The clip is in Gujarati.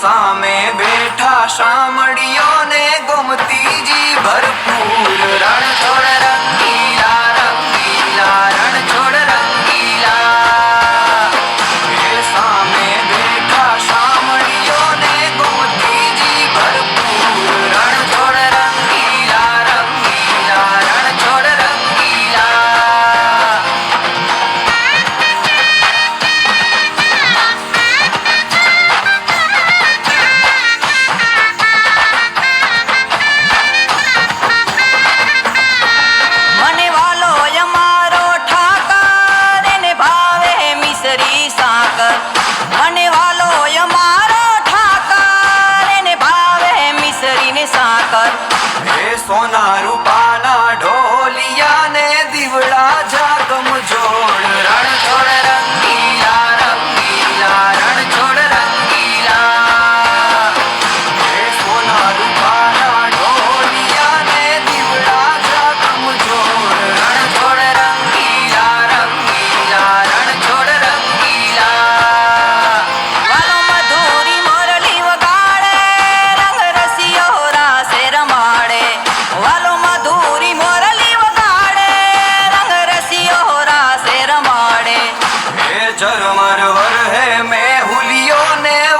सामे बैठा सामड़िया ઠાકર. અને વાલો અમારો ઠાકર. એને ભાવે મિસરીને સાકર. હે સોના રૂપાના ઢો છે ચરમર વર હે મેં ને